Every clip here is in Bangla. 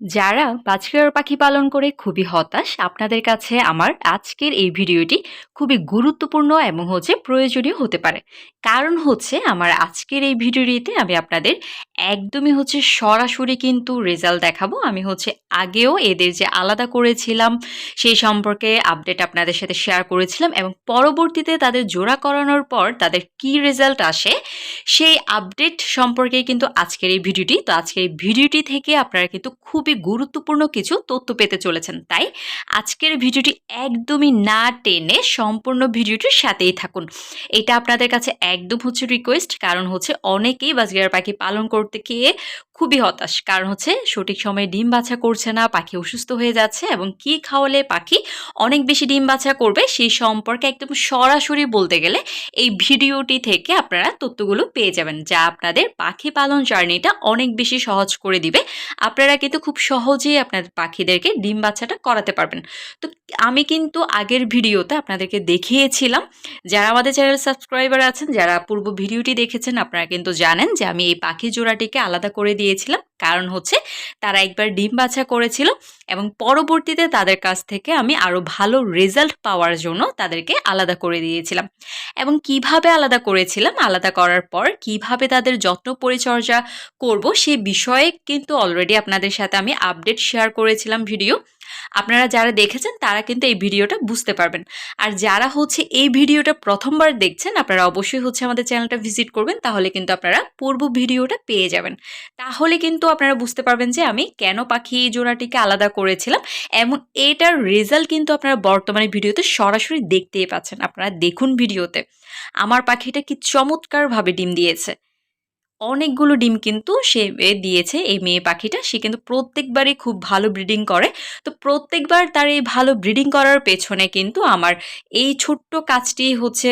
যারা বাজরার পাখি পালন করে খুবই হতাশ, আপনাদের কাছে আমার আজকের এই ভিডিওটি খুবই গুরুত্বপূর্ণ এবং হচ্ছে প্রয়োজনীয় হতে পারে। কারণ হচ্ছে আমার আজকের এই ভিডিওটিতে আমি আপনাদের একদমই হচ্ছে সরাসরি কিন্তু রেজাল্ট দেখাবো। আমি হচ্ছে আগেও এদের যে আলাদা করেছিলাম, সেই সম্পর্কে আপডেট আপনাদের সাথে শেয়ার করেছিলাম এবং পরবর্তীতে তাদের জোড়া করানোর পর তাদের কি রেজাল্ট আসে, সেই আপডেট সম্পর্কে কিন্তু আজকের এই ভিডিওটি। তো আজকের এই ভিডিওটি থেকে আপনারা কিন্তু খুবই গুরুত্বপূর্ণ কিছু তথ্য পেতে চলেছেন। তাই আজকের ভিডিওটি একদমই না টেনে সম্পূর্ণ ভিডিওটির সাথেই থাকুন। এটা আপনাদের কাছে একদম হচ্ছে রিকোয়েস্ট কারণ হচ্ছে অনেকেই বাজগিয়ার পাখি পালন করতে গিয়ে খুবই হতাশ। কারণ হচ্ছে সঠিক সময়ে ডিম বাছা করছে না, পাখি অসুস্থ হয়ে যাচ্ছে এবং কি খাওয়ালে পাখি অনেক বেশি ডিম বাছা করবে সেই সম্পর্কে একদম সরাসরি বলতে গেলে এই ভিডিওটি থেকে আপনারা তথ্যগুলো পেয়ে যাবেন, যা আপনাদের পাখি পালন জার্নিটা অনেক বেশি সহজ করে দিবে। আপনারা কিন্তু খুব সহজেই আপনার পাখিদেরকে ডিম বাচ্চাটা করাতে পারবেন। তো আমি কিন্তু আগের ভিডিওতে আপনাদেরকে দেখিয়েছিলাম, যারা আমাদের চ্যানেল সাবস্ক্রাইবার আছেন, যারা পূর্ব ভিডিওটি দেখেছেন, আপনারা কিন্তু জানেন যে আমি এই পাখি জোড়াটিকে আলাদা করে দিয়েছিলাম। কারণ হচ্ছে তারা একবার ডিম বাছা করেছিল এবং পরবর্তীতে তাদের কাছ থেকে আমি আরও ভালো রেজাল্ট পাওয়ার জন্য তাদেরকে আলাদা করে দিয়েছিলাম। এবং কীভাবে আলাদা করেছিলাম, আলাদা করার পর কীভাবে তাদের যত্ন পরিচর্যা করব সে বিষয়ে কিন্তু অলরেডি আপনাদের সাথে আমি আপডেট শেয়ার করেছিলাম ভিডিও আপনারা যারা দেখেছেন, তারা কিন্তু এই ভিডিওটা বুঝতে পারবেন। আর যারা হচ্ছে এই ভিডিওটা প্রথমবার দেখছেন, আপনারা অবশ্যই হচ্ছে আমাদের চ্যানেলটা ভিজিট করবেন, তাহলে কিন্তু আপনারা পূর্ব ভিডিওটা পেয়ে যাবেন। তাহলে কিন্তু আপনারা বুঝতে পারবেন যে আমি কেন পাখি জোড়াটিকে আলাদা করেছিলাম, এমন এটার রেজাল্ট কিন্তু আপনারা বর্তমানে ভিডিওতে সরাসরি দেখতেই পাচ্ছেন। আপনারা দেখুন ভিডিওতে। আমার পাখিটা কি চমৎকারভাবে ডিম দিয়েছে। অনেকগুলো ডিম কিন্তু সে দিয়েছে এই মেয়ে পাখিটা। সে কিন্তু প্রত্যেকবারই খুব ভালো ব্রিডিং করে। তো প্রত্যেকবার তার এই ভালো ব্রিডিং করার পেছনে কিন্তু আমার এই ছোট্ট কাজটি হচ্ছে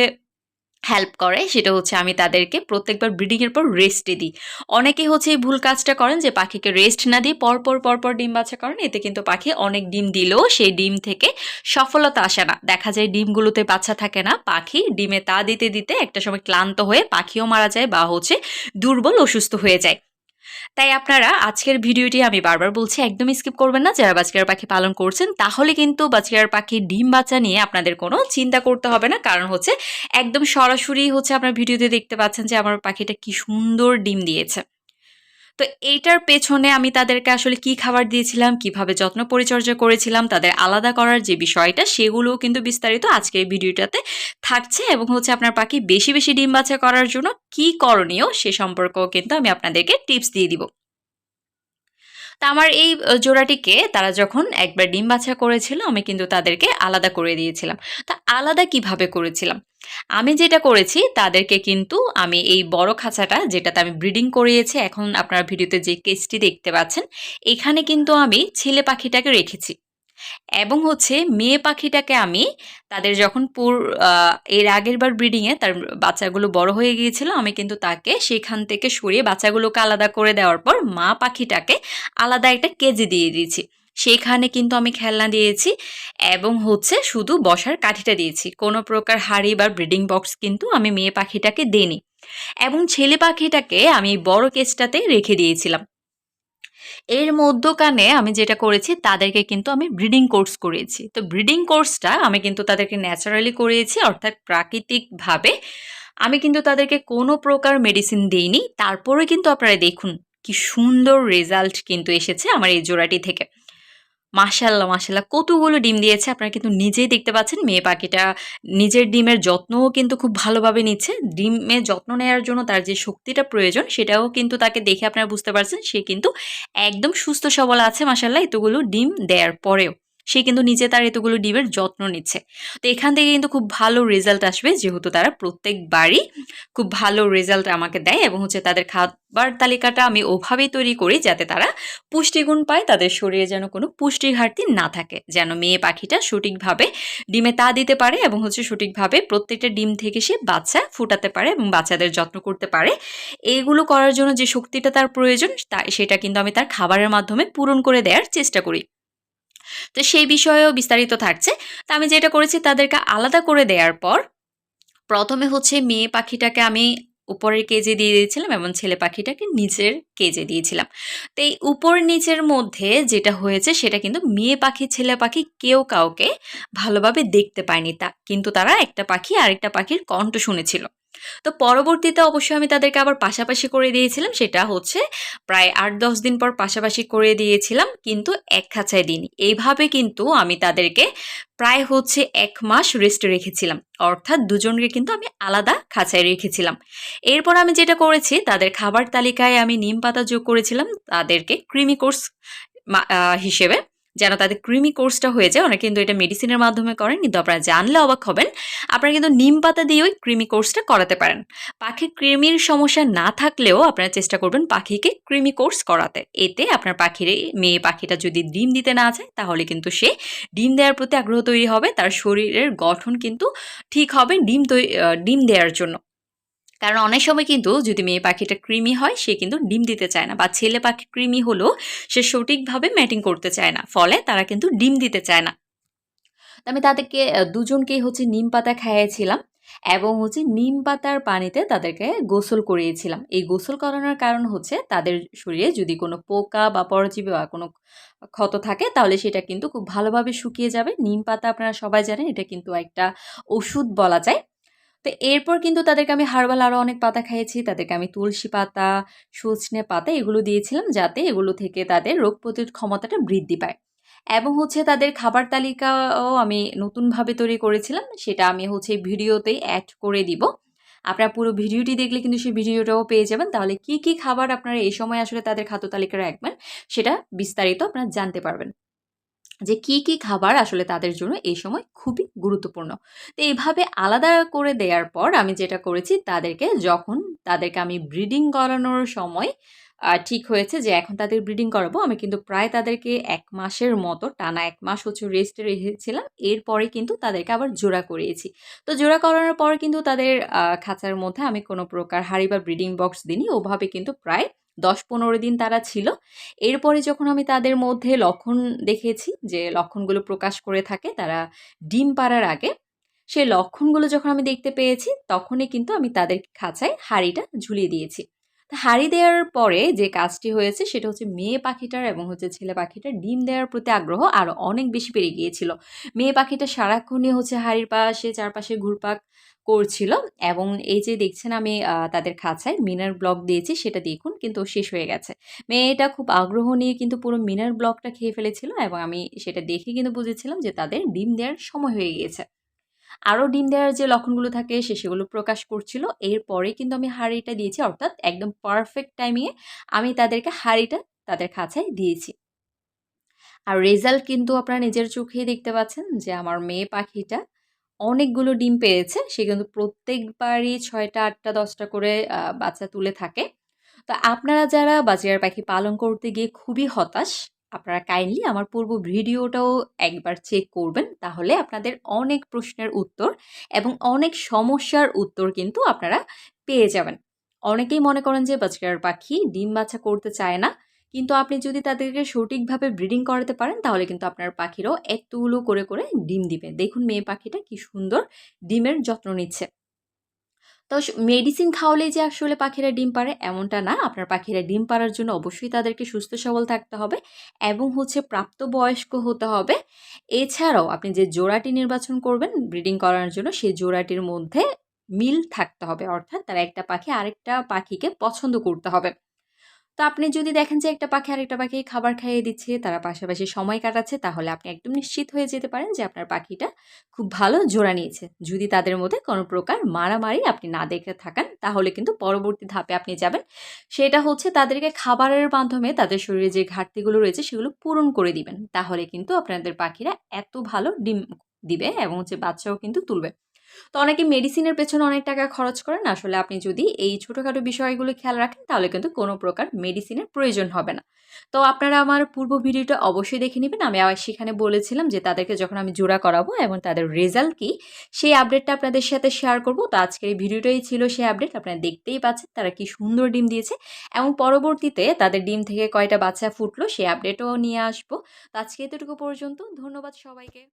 হেল্প করে, সেটা হচ্ছে আমি তাদেরকে প্রত্যেকবার ব্রিডিংয়ের পর রেস্টে দিই। অনেকে হচ্ছে এই ভুল কাজটা করেন যে পাখিকে রেস্ট না দিয়ে পরপর পরপর ডিম বাছা করেন, এতে কিন্তু পাখি অনেক ডিম দিলেও সেই ডিম থেকে সফলতা আসে না। দেখা যায় ডিমগুলোতে বাচ্চা থাকে না, পাখি ডিমে তা দিতে দিতে একটা সময় ক্লান্ত হয়ে পাখিও মারা যায় বা হচ্ছে দুর্বল, অসুস্থ হয়ে যায়। তাই আপনারা আজকের ভিডিওটি আমি বারবার বলছি একদম স্কিপ করবেন না। যারা বাজকের পাখি পালন করছেন, তাহলে কিন্তু বাজকের পাখি ডিম বাচ্চা নিয়ে আপনাদের কোনো চিন্তা করতে হবে না। কারণ হচ্ছে, একদম সরাসরি হচ্ছে আপনার ভিডিওতে দেখতে পাচ্ছেন যে, আমার পাখিটা কি সুন্দর ডিম দিয়েছে। তো এইটার পেছনে আমি তাদেরকে আসলে কি খাবার দিয়েছিলাম, কীভাবে যত্ন পরিচর্যা করেছিলাম, তাদের আলাদা করার যে বিষয়টা, সেগুলোও কিন্তু বিস্তারিত আজকের ভিডিওটাতে থাকছে এবং হচ্ছে আপনার পাখি বেশি বেশি ডিম বাছা করার জন্য কি করণীয় সে সম্পর্কেও কিন্তু আমি আপনাদেরকে টিপস দিয়ে দিব। তা আমার এই জোড়াটিকে তারা যখন একবার ডিম বাছা করেছিল, আমি কিন্তু তাদেরকে আলাদা করে দিয়েছিলাম। তা আলাদা কীভাবে করেছিলাম? আমি যেটা করেছি, তাদেরকে কিন্তু আমি এই বড় খাঁচাটা যেটাতে আমি ব্রিডিং করিয়েছি, এখন আপনারা ভিডিওতে যে কেসটি দেখতে পাচ্ছেন, এখানে কিন্তু আমি ছেলে পাখিটাকে রেখেছি। এবং হচ্ছে মেয়ে পাখিটাকে আমি তাদের যখন পুর এর আগের বার ব্রিডিংয়ে তার বাচ্চাগুলো বড় হয়ে গিয়েছিল, আমি কিন্তু তাকে সেখান থেকে সরিয়ে বাচ্চাগুলোকে আলাদা করে দেওয়ার পর মা পাখিটাকে আলাদা একটা কেজি দিয়ে দিয়েছি। সেখানে কিন্তু আমি খেলনা দিয়েছি এবং হচ্ছে শুধু বসার কাঠিটা দিয়েছি। কোনো প্রকার হাড়ি বা ব্রিডিং বক্স কিন্তু আমি মেয়ে পাখিটাকে দিইনি। এবং ছেলে পাখিটাকে আমি বড় কেসটাতে রেখে দিয়েছিলাম। এর মধ্যকানে আমি যেটা করেছি, তাদেরকে কিন্তু আমি ব্রিডিং কোর্স করিয়েছি। তো ব্রিডিং কোর্সটা আমি কিন্তু তাদেরকে ন্যাচারালি করিয়েছি, অর্থাৎ প্রাকৃতিকভাবে আমি কিন্তু তাদেরকে কোনো প্রকার মেডিসিন দিইনি। তারপরে কিন্তু আপনারা দেখুন, কি সুন্দর রেজাল্ট কিন্তু এসেছে আমার এই জোড়াটি থেকে। মাশাল্লাহ মাশাল্লাহ কতগুলো ডিম দিয়েছে আপনারা কিন্তু নিজেই দেখতে পাচ্ছেন। মেয়ে পাখিটা নিজের ডিমের যত্নও কিন্তু খুব ভালোভাবে নিচ্ছে। ডিমের যত্ন নেওয়ার জন্য তার যে শক্তিটা প্রয়োজন সেটাও কিন্তু তাকে দেখে আপনারা বুঝতে পারছেন। সে কিন্তু একদম সুস্থ সবল আছে মাসাল্লাহ এতগুলো ডিম দেওয়ার পরেও। সে কিন্তু নিজে তার এতগুলো ডিমের যত্ন নিচ্ছে। তো এখান থেকে কিন্তু খুব ভালো রেজাল্ট আসবে যেহেতু তারা প্রত্যেকবারই খুব ভালো রেজাল্ট আমাকে দেয় এবং হচ্ছে তাদের খাবার তালিকাটা আমি ওভাবেই তৈরি করি যাতে তারা পুষ্টিগুণ পায়, তাদের শরীরে যেন কোনো পুষ্টির ঘাটতি না থাকে, যেন মেয়ে পাখিটা সঠিকভাবে ডিমে তা দিতে পারে এবং হচ্ছে সঠিকভাবে প্রত্যেকটা ডিম থেকে সে বাচ্চা ফুটাতে পারে এবং বাচ্চাদের যত্ন করতে পারে। এইগুলো করার জন্য যে শক্তিটা তার প্রয়োজন সেটা কিন্তু আমি তার খাবারের মাধ্যমে পূরণ করে দেওয়ার চেষ্টা করি। তো সেই বিষয়েও বিস্তারিত থাকছে। তো আমি যেটা করেছি তাদেরকে আলাদা করে দেওয়ার পর প্রথমে হচ্ছে মেয়ে পাখিটাকে আমি উপরের কেজে দিয়ে দিয়েছিলাম এবং ছেলে পাখিটাকে নিচের কেজে দিয়েছিলাম। তো এই উপর নিচের মধ্যে যেটা হয়েছে সেটা কিন্তু মেয়ে পাখি, ছেলে পাখি কেউ কাউকে ভালোভাবে দেখতে পায়নি তা, কিন্তু তারা একটা পাখি আরেকটা পাখির কণ্ঠ শুনেছিল। তো পরবর্তীতে অবশ্যই আমি তাদেরকে আবার পাশাপাশি করে দিয়েছিলাম, সেটা হচ্ছে প্রায় আট দশ দিন পর পাশাপাশি করে দিয়েছিলাম, কিন্তু এক খাঁচায় দিন এইভাবে কিন্তু আমি তাদেরকে প্রায় হচ্ছে এক মাস রেস্ট রেখেছিলাম। অর্থাৎ দুজনকে কিন্তু আমি আলাদা খাঁচায় রেখেছিলাম। এরপর আমি যেটা করেছি, তাদের খাবার তালিকায় আমি নিম পাতা যোগ করেছিলাম, তাদেরকে ক্রিমি কোর্স হিসেবে। যেন তাদের ক্রিমি কোর্সটা হয়ে যায়, অনেকে কিন্তু এটা মেডিসিনের মাধ্যমে করেন, কিন্তু আপনারা জানলে অবাক হবেন, আপনারা কিন্তু নিম পাতা দিয়ে ওই ক্রিমি কোর্সটা করাতে পারেন। পাখির কৃমির সমস্যা না থাকলেও আপনারা চেষ্টা করবেন পাখিকে ক্রিমি কোর্স করাতে। এতে আপনার পাখির, মেয়ে পাখিটা যদি ডিম দিতে না চায়, তাহলে কিন্তু সে ডিম দেওয়ার প্রতি আগ্রহ তৈরি হবে, তার শরীরের গঠন কিন্তু ঠিক হবে ডিম ডিম দেওয়ার জন্য। কারণ অনেক সময় কিন্তু যদি মেয়ে পাখিটা কৃমি হয়, সে কিন্তু ডিম দিতে চায় না বা ছেলে পাখি কৃমি হলেও সে সঠিকভাবে ম্যাটিং করতে চায় না। ফলে তারা কিন্তু ডিম দিতে চায় না। আমি তাদেরকে দুজনকেই হচ্ছে নিম পাতা খাইয়েছিলাম এবং হচ্ছে নিম পাতার পানিতে তাদেরকে গোসল করিয়েছিলাম। এই গোসল করানোর কারণ হচ্ছে তাদের শরীরে যদি কোনো পোকা বা পরজীবী বা কোনো ক্ষত থাকে, তাহলে সেটা কিন্তু খুব ভালোভাবে শুকিয়ে যাবে। নিম পাতা আপনারা সবাই জানেন, এটা কিন্তু একটা ওষুধ বলা যায়। তো এরপর কিন্তু তাদেরকে আমি হার্বাল আরও অনেক পাতা খাইয়েছি। তাদেরকে আমি তুলসী পাতা, সজনে পাতা এগুলো দিয়েছিলাম যাতে এগুলো থেকে তাদের রোগ প্রতিরোধ ক্ষমতাটা বৃদ্ধি পায়। এবং হচ্ছে তাদের খাবার তালিকাও আমি নতুনভাবে তৈরি করেছিলাম। সেটা আমি হচ্ছে ভিডিওতেই অ্যাড করে দিব। আপনারা পুরো ভিডিওটি দেখলে কিন্তু সেই ভিডিওটাও পেয়ে যাবেন। তাহলে কি কি খাবার আপনারা এই সময় আসলে তাদের খাদ্য তালিকা রাখবেন, সেটা বিস্তারিত আপনারা জানতে পারবেন। যে কি কি খাবার আসলে তাদের জন্য এই সময় খুবই গুরুত্বপূর্ণ। তো এইভাবে আলাদা করে দেওয়ার পর আমি যেটা করেছি তাদেরকে যখন তাদেরকে আমি ব্রিডিং করানোর সময় ঠিক হয়েছে যে এখন তাদের ব্রিডিং করাবো, আমি কিন্তু প্রায় তাদেরকে এক মাসের মতো, টানা এক মাস হচ্ছে রেস্টে রেখেছিলাম, এরপরে কিন্তু তাদেরকে আবার জোড়া করিয়েছি। তো জোড়া করানোর পর কিন্তু তাদের খাঁচার মধ্যে আমি কোনো প্রকার হাড়ি বা ব্রিডিং বক্স দিইনি, ওভাবে কিন্তু প্রায় দশ পনেরো দিন তারা ছিল। এরপরে যখন আমি তাদের মধ্যে লক্ষণ দেখেছি, যে লক্ষণগুলো প্রকাশ করে থাকে, তারা ডিম পাড়ার আগে সেই লক্ষণগুলো যখন আমি দেখতে পেয়েছি, তখনই কিন্তু আমি তাদের খাঁচায় হাড়িটা ঝুলিয়ে দিয়েছি। হাড়ি দেওয়ার পরে যে কাজটি হয়েছে সেটা হচ্ছে মেয়ে পাখিটার এবং হচ্ছে ছেলে পাখিটার ডিম দেওয়ার প্রতি আগ্রহ আরও অনেক বেশি বেড়ে গিয়েছিল। মেয়ে পাখিটা সারাক্ষণই হচ্ছে হাড়ির পাশে, চারপাশে ঘুরপাক করছিল এবং এই যে দেখছেন আমি তাদের খাঁচায় মিনার ব্লক দিয়েছি সেটা দেখুন কিন্তু শেষ হয়ে গেছে। মেয়েটা খুব আগ্রহ নিয়ে কিন্তু পুরো মিনার ব্লকটা খেয়ে ফেলেছিল এবং আমি সেটা দেখে কিন্তু বুঝেছিলাম যে তাদের ডিম দেওয়ার সময় হয়ে গিয়েছে। আরও ডিম দেওয়ার যে লক্ষণগুলো থাকে সে সেগুলো প্রকাশ করছিল। এরপরে কিন্তু আমি হাঁড়িটা দিয়েছি, অর্থাৎ একদম পারফেক্ট টাইমিংয়ে আমি তাদেরকে হাঁড়িটা তাদের খাঁচায় দিয়েছি। আর রেজাল্ট কিন্তু আপনারা নিজের চোখেই দেখতে পাচ্ছেন যে আমার মেয়ে পাখিটা অনেকগুলো ডিম পেয়েছে। সে কিন্তু প্রত্যেকবারই ছয়টা, আটটা, দশটা করে বাচ্চা তুলে থাকে। তো আপনারা যারা বাজিয়ার পাখি পালন করতে গিয়ে খুবই হতাশ আপনারা কাইন্ডলি আমার পূর্ব ভিডিওটাও একবার চেক করবেন, তাহলে আপনাদের অনেক প্রশ্নের উত্তর এবং অনেক সমস্যার উত্তর কিন্তু আপনারা পেয়ে যাবেন। অনেকেই মনে করেন যে বাজকার পাখি ডিম বাচ্চা করতে চায় না। কিন্তু আপনি যদি তাদেরকে সঠিকভাবে ব্রিডিং করাতে পারেন, তাহলে কিন্তু আপনার পাখিরও এতগুলো করে করে ডিম দিবে। দেখুন মেয়ে পাখিটা কি সুন্দর ডিমের যত্ন নিচ্ছে। তো মেডিসিন খাওয়ালে যে আসলে পাখিরা ডিম পারে এমনটা না। আপনার পাখিরা ডিম পাড়ার জন্য অবশ্যই তাদেরকে সুস্থ সবল থাকতে হবে এবং হচ্ছে প্রাপ্তবয়স্ক হতে হবে। এছাড়াও আপনি যে জোড়াটি নির্বাচন করবেন ব্রিডিং করার জন্য সেই জোড়াটির মধ্যে মিল থাকতে হবে। অর্থাৎ তারা একটা পাখি আরেকটা পাখিকে পছন্দ করতে হবে। তো আপনি যদি দেখেন যে একটা পাখি আরেকটা পাখি খাবার খাইয়ে দিচ্ছে, তারা পাশাপাশি সময় কাটাচ্ছে, তাহলে আপনি একদম নিশ্চিত হয়ে যেতে পারেন যে আপনার পাখিটা খুব ভালো জোড়া নিয়েছে। যদি তাদের মধ্যে কোনো প্রকার মারামারি আপনি না দেখে থাকেন, তাহলে কিন্তু পরবর্তী ধাপে আপনি যাবেন। সেটা হচ্ছে তাদেরকে খাবারের মাধ্যমে তাদের শরীরে যে ঘাটতিগুলো রয়েছে, সেগুলো পূরণ করে দিবেন। তাহলে কিন্তু আপনাদের পাখিরা এত ভালো ডিম দিবে এবং হচ্ছে বাচ্চাও কিন্তু তুলবে। তো অনেকে মেডিসিনের পেছনে অনেক টাকা খরচ করেন আসলে আপনি যদি এই ছোটোখাটো বিষয়গুলো খেয়াল রাখেন, তাহলে কিন্তু কোনো প্রকার মেডিসিনের প্রয়োজন হবে না। তো আপনারা আমার পূর্ব ভিডিওটা অবশ্যই দেখে নেবেন। আমি আবার সেখানে বলেছিলাম যে তাদেরকে যখন আমি জোড়া করাবো এবং তাদের রেজাল্ট কী, সেই আপডেটটা আপনাদের সাথে শেয়ার করব। তো আজকের এই ভিডিওটাই ছিল সেই আপডেট আপনারা দেখতেই পাচ্ছেন তারা কি সুন্দর ডিম দিয়েছে। এবং পরবর্তীতে তাদের ডিম থেকে কয়টা বাচ্চা ফুটলো সেই আপডেটও নিয়ে আসব। তো আজকে এতটুকু পর্যন্ত। ধন্যবাদ সবাইকে।